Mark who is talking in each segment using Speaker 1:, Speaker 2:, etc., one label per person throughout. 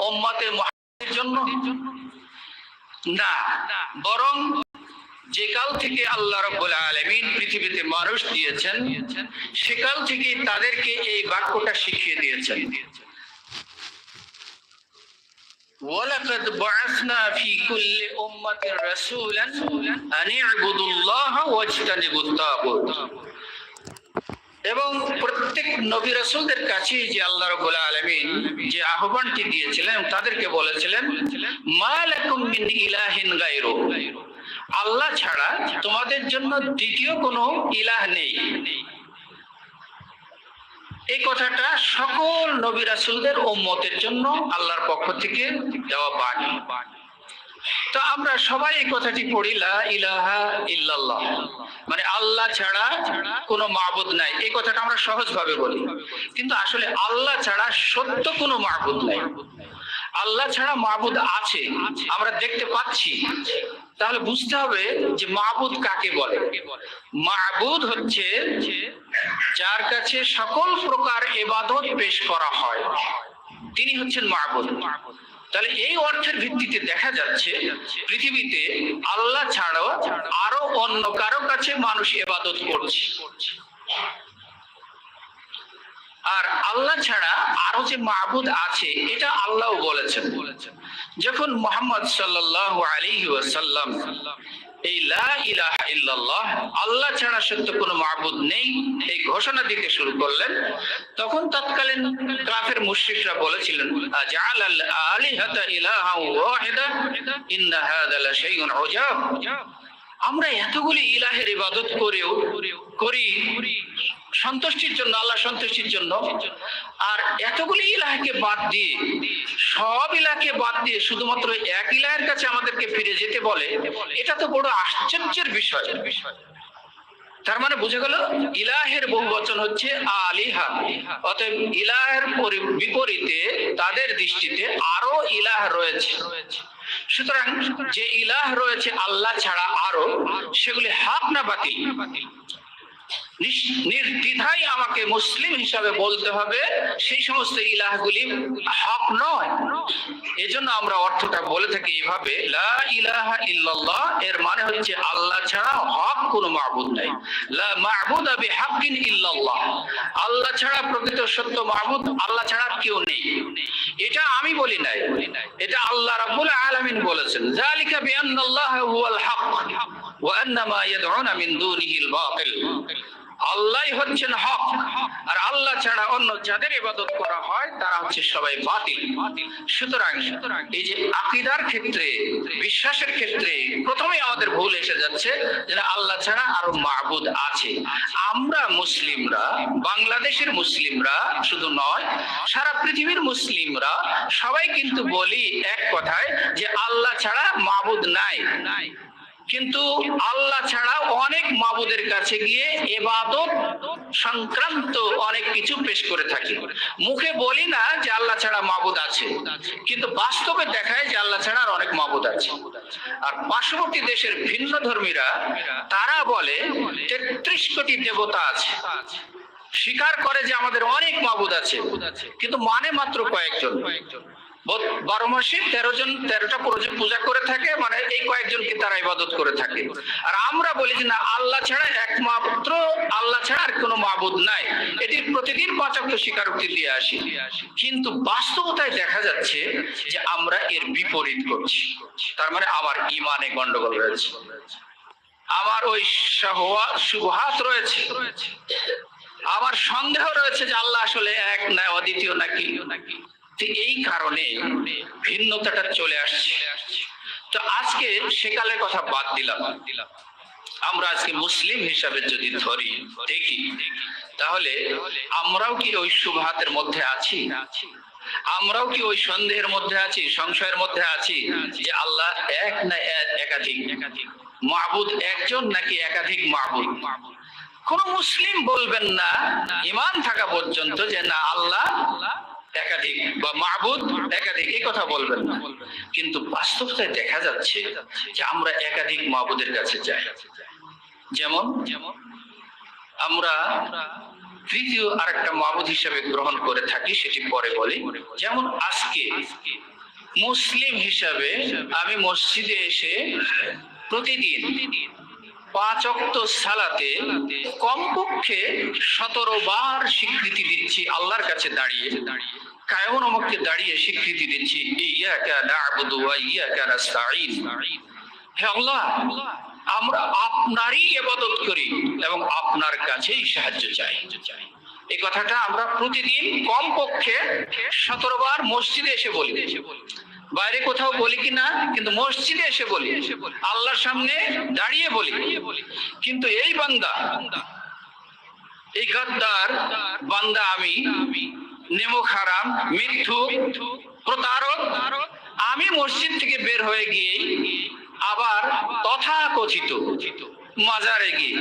Speaker 1: ওম্মাতে মুহাম্মাদের জন্য না বরং যে কাল থেকে আল্লাহ রাব্বুল আলামিন পৃথিবীতে মানুষ দিয়েছেন সেকাল থেকে তাদেরকে এই বাক্যটা শিখিয়ে দিয়েছেন ولقد بعثنا في كل أمة رسولا أن اعبدوا الله واجتنبوا الطاغوت এবং প্রত্যেক নবী রাসূলদের কাছে যে আল্লাহ রাব্বুল আলামিন যে আহ্বানটি দিয়েছিলেন তাদেরকে বলেছিলেন, মা লাকুম মিন ইলাহিন গায়রু। আল্লাহ ছাড়া তোমাদের জন্য দ্বিতীয় কোনো ইলাহ নেই। এই কথাটা সকল নবী রাসূলদের উম্মতের জন্য আল্লাহর পক্ষ থেকে দেওয়া বাণী। তো আমরা সবাই এই কথাটি পড়ি ইলাহা ইল্লাল্লাহ। মানে আল্লাহ ছাড়া কোনো মাবুদ নাই। এই কথাটা আমরা সহজভাবে বলি। কিন্তু আসলে আল্লাহ ছাড়া সত্য কোনো মাবুদ নাই। আল্লাহ ছাড়া মাবুদ আছে, আমরা দেখতে পাচ্ছি। তাহলে বুঝতে হবে যে মাবুদ কাকে বলে? মাবুদ হচ্ছে যার কাছে সকল প্রকার এবাদত পেশ করা হয়। তিনি হচ্ছেন মাবুদ। তাহলে এই অর্থের ভিত্তিতে দেখা যাচ্ছে পৃথিবীতে আল্লাহ ছাড়াও আরও অন্য কারও কাছে মানুষ এবাদত করছে। আর আল্লাহ ছাড়া আরও যে মাহবুদ আছে, এটা আল্লাহ বলেছেন। যখন মোহাম্মদ সাল্লাহ আলী ওয়াসাল্লাম এই ইলাহা ইল্লাল্লাহ, আল্লাহ ছাড়া সত্য কোনো মাহবুদ নেই, এই ঘোষণা দিতে শুরু করলেন। তখন তৎকালীন কাফের মুশরিকরা বলেছিলেন আজআল আল আলিহাতা ইলাহা ওয়াহিদা, ইন্না হাযা লা আমরা এতগুলি ইলাহের ইবাদত করেও করি সন্তুষ্টির জন্য আল্লাহ সন্তুষ্টির জন্য। আর এতগুলি ইলাহকে বাদ দিয়ে, সব ইলাকে বাদ দিয়ে শুধুমাত্র এক ইলাহের কাছে আমাদেরকে ফিরে যেতে বলে, এটা তো বড় আশ্চর্যের বিষয়। তার মানে বুঝে গেল, ইলাহের বহু বচন হচ্ছে আলিহা। অতএব ইলাহের পরি- বিপরীতে তাদের দৃষ্টিতে আরও ইলাহ রয়েছে। সুতরাং যে ইলাহ রয়েছে আল্লাহ ছাড়া আরও, সেগুলি হাক না বাতিল। নির্দ্বিধায় আমাকে মুসলিম হিসাবে বলতে হবে, সেই সমস্ত ইলাহগুলি হক নয়। এজন্য আমরা অর্থটা বলে থাকি ইলাহা ইল্লাল্লাহ এর মানে হচ্ছে আল্লাহ ছাড়া হক কোনো মাবুদ নাই। লা মাবুদা বিহাক্কিন ইল্লাল্লাহ আল্লাহ ছাড়া প্রকৃত সত্য মাবুদ আল্লাহ ছাড়া কেউ নেই। এটা আমি বলি নাই, এটা আল্লাহ রাব্বুল আলামিন বলেছেন। যালিকা বিআন্নাল্লাহ হুয়াল হক, ওয়া আন্না মা ইয়াদউনা মিন বাতিল। আল্লাহ হচ্ছেন হক। আর আল্লাহ ছাড়া অন্য যাদের ইবাদত করা হয়, তারা হচ্ছে সবাই বাতিল। সুতরাং এই যে আকীদার ক্ষেত্রে, বিশ্বাসের ক্ষেত্রে প্রথমে আমাদের ভুল এসে যাচ্ছে যে আল্লাহ ছাড়া আরও মাবুদ আছে। আমরা মুসলিমরা, বাংলাদেশের মুসলিমরা শুধু নয়, সারা পৃথিবীর মুসলিমরা সবাই কিন্তু বলি এক কথায় যে আল্লাহ ছাড়া মাবুদ নাই নাই। কিন্তু আল্লাহ ছাড়া অনেক মাবুদের কাছে গিয়ে এবাদত সংক্রান্ত অনেক কিছু পেশ করে থাকি। মুখে বলি না যে আল্লাহ ছাড়া মাবুদ আছে, কিন্তু বাস্তবে দেখায় যে আল্লাহ ছাড়া আর অনেক মাবুদ আছে। আর পার্শ্ববর্তী দেশের ভিন্ন ধর্মীরা, তারা বলে তেত্রিশ কোটি দেবতা আছে। স্বীকার করে যে আমাদের অনেক মাবুদ আছে, কিন্তু মানে মাত্র কয়েকজন। ব- বারো মাসে তেরো জন, তেরোটা পূজা করে থাকে মানে এই কয়েকজনকে তারা ইবাদত করে থাকে। আর আমরা বলি যে না, আল্লাহ ছাড়া একমাত্র, আল্লাহ ছাড়া আর কোনো মাবুদ নাই। এটি প্রতিদিন পাঁচাত্তর স্বীকারোক্তি দিয়ে আসি। কিন্তু বাস্তবতায় দেখা যাচ্ছে যে আমরা এর বিপরীত করছি। তার মানে আমার ইমানে গন্ডগোল রয়েছে। আমার ওই শুবহাত রয়েছে। আমার সন্দেহ রয়েছে যে আল্লাহ আসলে এক না অদ্বিতীয় নাকি নাকি? এই কারণে ভিন্নতাটা চলে আসছে। তো আজকে সেকালের কথা বাদ দিলাম। আমরা আজকে মুসলিম হিসাবে যদি ধরি, দেখি। তাহলে আমরাও কি ওই শুভহাতের মধ্যে আছি? আমরাও কি ওই সন্দেহের মধ্যে আছি, সংশয়ের মধ্যে আছি যে আল্লাহ এক না একাধিক? মাহবুদ একজন নাকি একাধিক মাহবুদ? কোন মুসলিম বলবেন না, ইমান থাকা পর্যন্ত যে না, আল্লাহ একাধিক বা মাহবুদ একাধিক, এই কথা বলবেন না। কিন্তু বাস্তবতায় দেখা যাচ্ছে যে আমরা একাধিক মাহবুদের কাছে যাই। যেমন যেমন আমরা তৃতীয় আরেকটা মাহবুদ হিসেবে গ্রহণ করে থাকি, সেটি পরে বলি। যেমন আজকে মুসলিম হিসাবে আমি মসজিদে এসে প্রতিদিন পাঁচ অক্ত সালাতে কমপক্ষে সতেরো বার স্বীকৃতি দিচ্ছি আল্লাহর কাছে দাঁড়িয়ে দাঁড়িয়ে। কায়মন আমাকে দাঁড়িয়ে স্বীকৃতি দিচ্ছি আমরা আপনারই করি এবং আপনার কাছেই সাহায্য চাই। এই কথাটা আমরা প্রতিদিন কমপক্ষে সতেরো বার মসজিদে এসে বলি। বাইরে কোথাও বলি কি না, কিন্তু মসজিদে এসে বলি। আল্লাহর সামনে দাঁড়িয়ে বলি। কিন্তু এই বান্দা, এই গাদ্দার বান্দা আমি নেমো খারাপ মৃত্যু প্রতারক। আমি মসজিদ থেকে বের হয়ে গিয়ে আবার তথা কথিত মাজারে গিয়ে,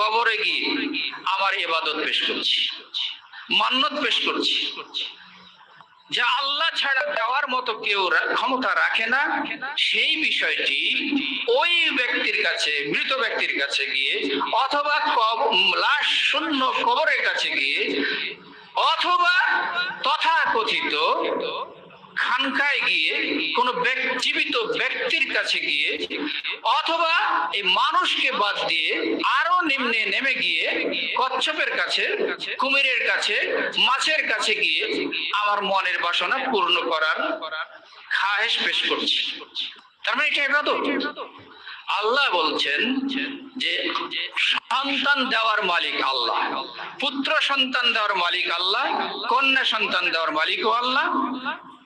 Speaker 1: কবরে গিয়ে আমার এবাদত পেশ করছি, মান্নত পেশ করছি। যা আল্লাহ ছাড়া দেওয়ার মতো কেউ ক্ষমতা রাখে না। সেই বিষয়টি ওই ব্যক্তির কাছে, মৃত ব্যক্তির কাছে গিয়ে অথবা লাশ শূন্য কবরের কাছে গিয়ে অথবা তথাকথিত খানকায় গিয়ে কোন জীবিত ব্যক্তির কাছে গিয়ে অথবা এই মানুষকে বাদ দিয়ে আরও নিম্নে নেমে গিয়ে কচ্ছপের কাছে, কুমিরের কাছে, মাছের কাছে গিয়ে আমার মনের বাসনা পূর্ণ করার খাহেশ পেশ করছি। তার মানে এটা ইবাদত আল্লাহ বলছেন যে সন্তান দেওয়ার মালিক আল্লাহ, পুত্র সন্তান দেওয়ার মালিক আল্লাহ, কন্যা সন্তান দেওয়ার মালিকও আল্লাহ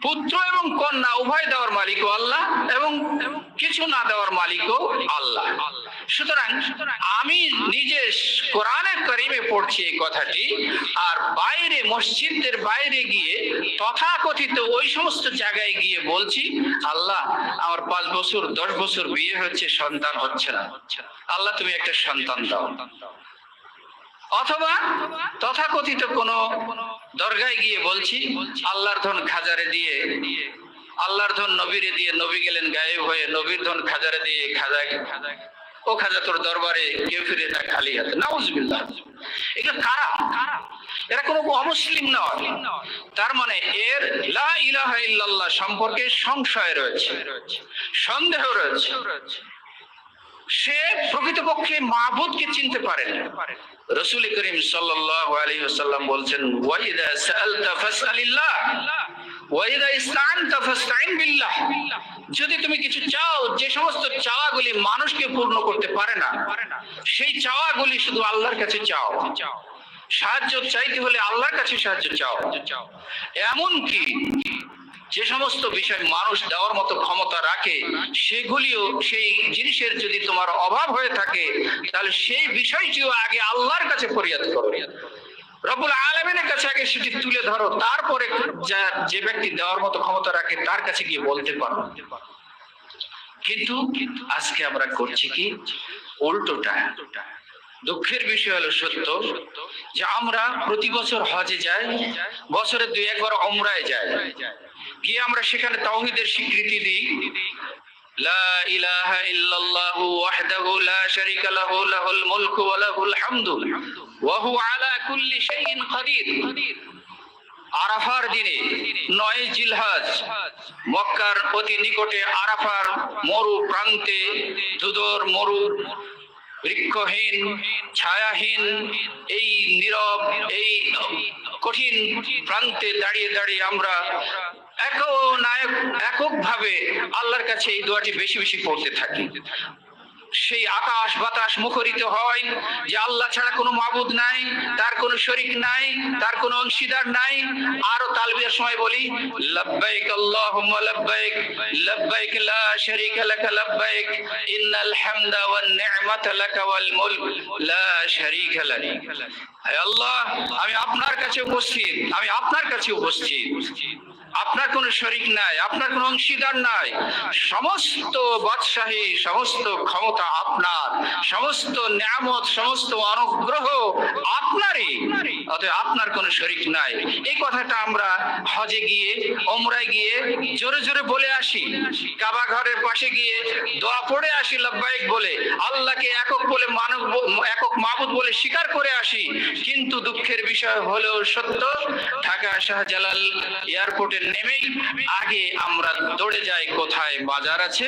Speaker 1: পুত্র এবং কন্যা উভয় দেওয়ার মালিকও আল্লাহ এবং কিছু না দেওয়ার মালিকও আল্লাহ। সুতরাং আমি নিজে কোরআনে করিমে পড়ছি এই কথাটি আর বাইরে মসজিদের বাইরে গিয়ে তথাকথিত ওই সমস্ত জায়গায় গিয়ে বলছি, আল্লাহ, আমার পাঁচ বছর, দশ বছর বিয়ে হচ্ছে, সন্তান হচ্ছে না। আল্লাহ, তুমি একটা সন্তান দাও। অথবা তথাকথিত কোন দরগায় গিয়ে বলছি, আল্লাহর ধন খাজারে দিয়ে, আল্লাহর ধন নবীরে দিয়ে নবী গেলেন গায়েব হয়ে, নবীর ধন খাজারে দিয়ে খাজা ও খাজা তোর দরবারে কেউ ফিরে না খালি হাতে। নাউজুবিল্লাহ। এটা কারা কারা? এরা কোনো অমুসলিম নয়। তার মানে এর লা ইলাহা ইল্লাল্লাহ সম্পর্কে সংশয় রয়েছে, সন্দেহ রয়েছে। সে প্রকৃতপক্ষে মাহবুদকে চিনতে পারে। রসুল করিম সাল্লাল্লাহু বলছেন যদি তুমি কিছু চাও, যে সমস্ত চাওয়াগুলি মানুষকে পূর্ণ করতে পারে না, সেই চাওয়াগুলি শুধু আল্লাহর কাছে চাও। চাও সাহায্য চাইতে হলে আল্লাহর কাছে সাহায্য চাও। এমন কি যে সমস্ত বিষয় মানুষ দেওয়ার মতো ক্ষমতা রাখে, সেগুলিও সেই জিনিসের যদি তোমার অভাব হয়ে থাকে, তাহলে সেই বিষয়টিও আগে আল্লাহর কাছে ফরিয়াদ করো। রবুল আলমিনের কাছে আগে সেটি তুলে ধরো, তারপরে যে ব্যক্তি দেওয়ার মতো ক্ষমতা রাখে, তার কাছে গিয়ে বলতে পারো। কিন্তু আজকে আমরা করছি কি? উল্টোটা। দুঃখের বিষয় হলো সত্য, যে আমরা প্রতি বছর হজে যাই, বছরে দুই একবার অমরায় যাই। গিয়ে আমরা সেখানে তাওহিদের স্বীকৃতি দিই। লা লা আরাফার মক্কার নিকটে আরাফার মরু প্রান্তে দুদর মরু, বৃক্ষহীন, ছায়াহীন, এই নীরব, এই কঠিন প্রান্তে দাঁড়িয়ে দাঁড়িয়ে আমরা এক নায়ক একক ভাবে আল্লাহর কাছে এই দোয়াটি বেশি বেশি পড়তে থাকি। সেই আকাশ বাতাস মুখরিত হয় যে আল্লাহ ছাড়া কোনো মাবুদ নাই, তার কোনো শরিক নাই, তার কোনো অংশীদার নাই। আরও তালবিয়ার সময় বলি, লব্বাইক আল্লাহুম্মা লব্বাইক লব্বাইক লা শারীকা লাক লব্বাইক, ইন্নাল হামদা ওয়ান নি'মাতা লাক ওয়াল মুলক, লা শারীকা আল্লাহ, আমি আপনার কাছে উপস্থিত, আমি আপনার কাছে উপস্থিত। আপনার কোনো শরিক নাই, আপনার কোনো অংশীদার নাই। সমস্ত বাদশাহী, সমস্ত ক্ষমতা আপনার, সমস্ত নিয়ামত, সমস্ত অনুগ্রহ আপনারই। অতএব আপনার কোনো শরিক নাই। এই কথাটা আমরা হজে গিয়ে, ওমরায় গিয়ে জোরে জোরে বলে আসি। কাবা ঘরের পাশে গিয়ে দোয়া পড়ে আসি লব্বাইক বলে। আল্লাহকে একক বলে মানব, একক মাবুদ বলে স্বীকার করে আসি। কিন্তু দুঃখের বিষয় হলেও সত্য, ঢাকা শাহজালাল এয়ারপোর্টে নেমেই আগে আমরা দৌড়ে যাই কোথায় বাজার আছে,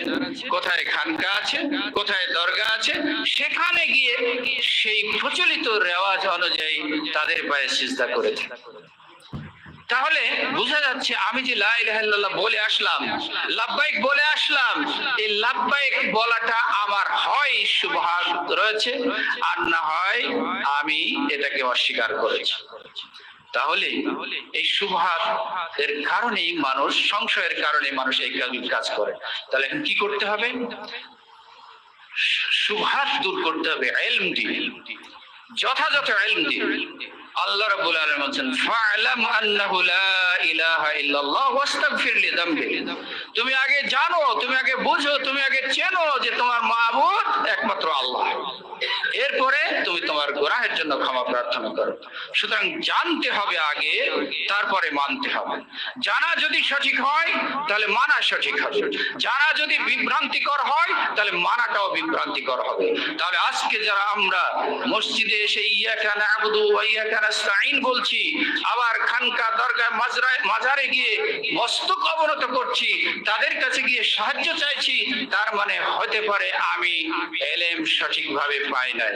Speaker 1: কোথায় খানকা আছে, কোথায় দরগা আছে, সেখানে গিয়ে সেই প্রচলিত রেওয়াজ অনুযায়ী তাদের পায়ে সিজদা করে তাহলে বোঝা যাচ্ছে আমি যে লা ইলাহা ইল্লাল্লাহ বলে আসলাম লাব্বাইক বলে আসলাম, এই লাব্বাইক বলাটা আমার হয় সুবহান রয়েছে, আর না হয় আমি এটাকে অস্বীকার করেছি। তাহলে এই সুবহাত এর কারণেই মানুষ সংশয়ের কারণে মানুষ এই কাজ- করে। তাহলে এখন কি করতে হবে? সুবহাত দূর করতে হবে এলম দিয়ে। যথাযথ এলম দিয়ে। আল্লাহ রাব্বুল আলামিন বলেন ফা'লাম আন্নাহু লা ইলাহা ইল্লাল্লাহ ওয়াস্তাগফির লিযামবি। তুমি আগে জানো তুমি আগে বুঝো তুমি আগে চেনো যে তোমার মাবুদ একমাত্র আল্লাহ। এরপরে তুমি তোমার গোরাহের জন্য ক্ষমা প্রার্থনা করো। সুতরাং জানতে হবে আগে, তারপরে মানতে হবে। জানা যদি সঠিক হয়, তাহলে মানা সঠিক হবে। জানা যদি বিভ্রান্তিকর হয়, তাহলে মানাটাও বিভ্রান্তিকর হবে। তাহলে আজকে যারা আমরা মসজিদে এসে ইয়াকা নাবুদু ওয়া ইয়াকা নাস্তাইন বলছি। আবার খানকা দরগা মাজরায় মাজারে গিয়ে মস্তক অবনত করছি। তাদের কাছে গিয়ে সাহায্য চাইছি। তার মানে হতে পারে আমি এলেম সঠিকভাবে পাই নাই।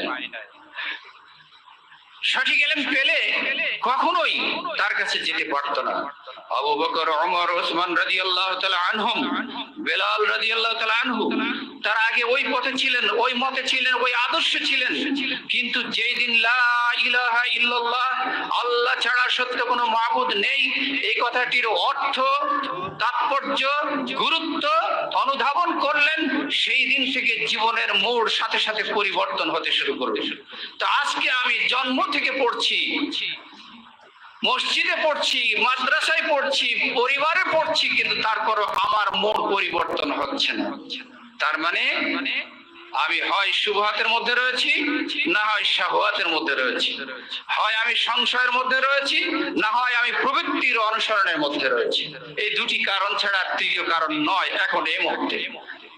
Speaker 1: সঠিক এলেম পেলে কখনোই তার কাছে যেতে পারতো না। আবু বকর, ওমর, ওসমান রাদিয়াল্লাহু তাআলা আনহুম, বেলাল রাদিয়াল্লাহু তাআলা আনহু তার আগে ওই পথে ছিলেন, ওই মতে ছিলেন, ওই আদর্শে ছিলেন। কিন্তু যেই দিন আল্লাহ ছাড়া সত্য কোনো মাবুদ নেই। এই কথাটির অর্থ, তাৎপর্য, গুরুত্ব অনুধাবন করলেন, সেই দিন থেকে জীবনের মোড় সাথে সাথে পরিবর্তন হতে শুরু করবে। তো আজকে আমি জন্ম থেকে পড়ছি, মসজিদে পড়ছি, মাদ্রাসায় পড়ছি, পরিবারে পড়ছি, কিন্তু তারপরও আমার মোড় পরিবর্তন হচ্ছে না। তার মানে আমি হয় শুভহাতের মধ্যে রয়েছি, না হয় শাহওয়াতের মধ্যে রয়েছি। হয় আমি সংশয়ের মধ্যে রয়েছি, না হয় আমি প্রবৃত্তির অনুসরণের মধ্যে রয়েছি। এই দুটি কারণ ছাড়া তৃতীয় কারণ নয় এখন এই মুহূর্তে।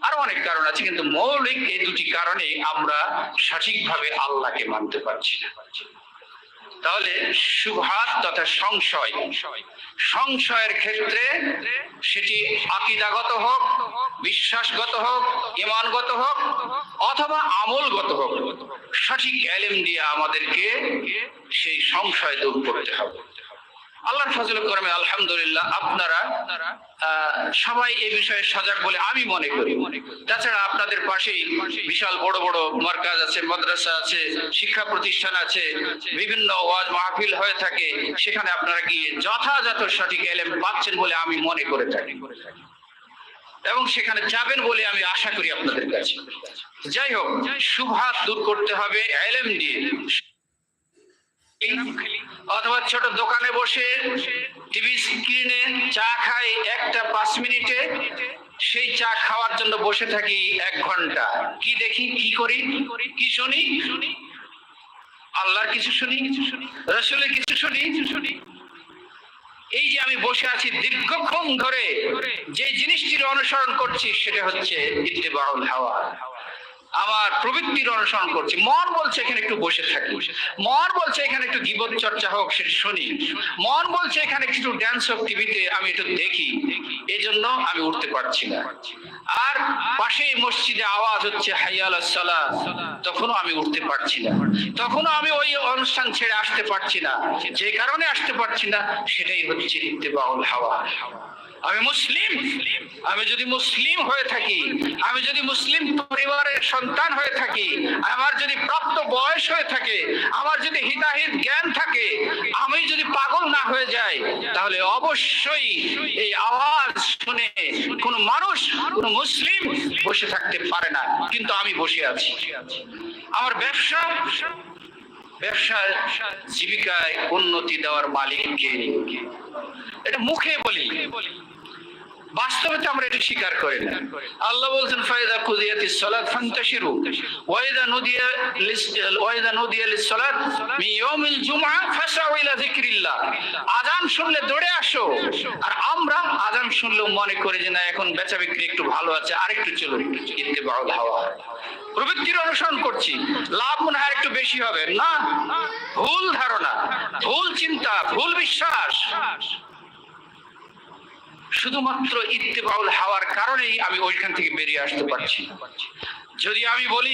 Speaker 1: আরও অনেক কারণ আছে, কিন্তু মৌলিক এই দুটি কারণে আমরা সঠিকভাবে আল্লাহকে মানতে পারছি না। তাহলে সুভাত তথা সংশয়। সংশয়ের ক্ষেত্রে সেটি আকিদাগত হোক, বিশ্বাসগত হোক, ইমানগত হোক, অথবা আমলগত হোক। সঠিক এলেম দিয়ে আমাদেরকে সেই সংশয় দূর করতে হবে। আল্লাহর ফজল করমে আলহামদুলিল্লাহ আপনারা সবাই এই বিষয়ে সজাগ বলে আমি মনে করি। তাছাড়া আপনাদের পাশেই বিশাল বড় বড় মার্কাজ আছে, মাদ্রাসা আছে, শিক্ষা প্রতিষ্ঠান আছে, বিভিন্ন ওয়াজ মাহফিল হয়ে থাকে। সেখানে আপনারা গিয়ে যথাযথ সঠিক এলেম পাচ্ছেন বলে আমি মনে করে থাকি। এবং সেখানে যাবেন বলে আমি আশা করি আপনাদের কাছে। যাই হোক সুভাত দূর করতে হবে এলেম দিয়ে। অথবা ছোট দোকানে বসে টিভি স্ক্রিনে চা খাই একটা পাঁচ মিনিটে, সেই চা খাওয়ার জন্য বসে থাকি এক ঘণ্টা। কি দেখি, কি করি, কি শুনি? আল্লাহর কিছু শুনি, রসুলের কিছু শুনি শুনি? এই যে আমি বসে আছি দীর্ঘক্ষণ ধরে, যে জিনিসটির অনুসরণ করছি সেটা হচ্ছে ইত্তেবাউল হাওয়া। আমার প্রবৃত্তির অনুসরণ করছি। মন বলছে এখানে একটু বসে থাকি। মন বলছে এখানে একটু গিবত চর্চা হোক, সেটা শুনি। মন বলছে এখানে একটু ড্যান্স হোক, টিভিতে আমি একটু দেখি। এই জন্য আমি উঠতে পারছি না। আর পাশেই মসজিদে আওয়াজ হচ্ছে, হাইয়াল সালা তখনও আমি উঠতে পারছি না। তখনও আমি ওই অনুষ্ঠান ছেড়ে আসতে পারছি না। যে কারণে আসতে পারছি না, সেটাই হচ্ছে ইত্তেবাউল হাওয়া। আমি মুসলিম। আমি যদি মুসলিম হয়ে থাকি, আমি যদি মুসলিম পরিবারের সন্তান হয়ে থাকি, আমার যদি প্রাপ্ত বয়স হয়ে থাকে, আমার যদি হিতাহিত জ্ঞান থাকে, আমি যদি পাগল না হয়ে যাই, তাহলে অবশ্যই এই আওয়াজ শুনে কোন মানুষ, কোন মুসলিম বসে থাকতে পারে না। কিন্তু আমি বসে আছি। আমার ব্যবসা ব্যবসায় জীবিকায় উন্নতি দেওয়ার মালিক কে এটা মুখে বলি। বাস্তবে তো আমরা এটা স্বীকার করি না। আল্লাহ বলছেন ফায়দা কুদিয়াতিস সালাত ফান্তাশিরু, ওয়াইদা নুদিয়া ওয়াইদা নুদিয়া লিস সালাত মিন ইয়াউমিল জুমআ ফাসাউ ইলা যিকরিল্লাহ। আযান শুনলে দৌড়ে আসো, আর আমরা আযান শুনলেও মনে করি যে, না, এখন বেচা বিক্রি একটু ভালো আছে, আরেকটু চলুন। ইত্তেবাউল হাওয়া। প্রবৃত্তির অনুসরণ করছি। লাভ মনে হয় একটু বেশি হবে। না, ভুল ধারণা, ভুল চিন্তা, ভুল বিশ্বাস। শুধুমাত্র ইত্তেবাউল হাওয়ার কারণেই আমি ওইখান থেকে বেরিয়ে আসতে পারছি যদি আমি বলি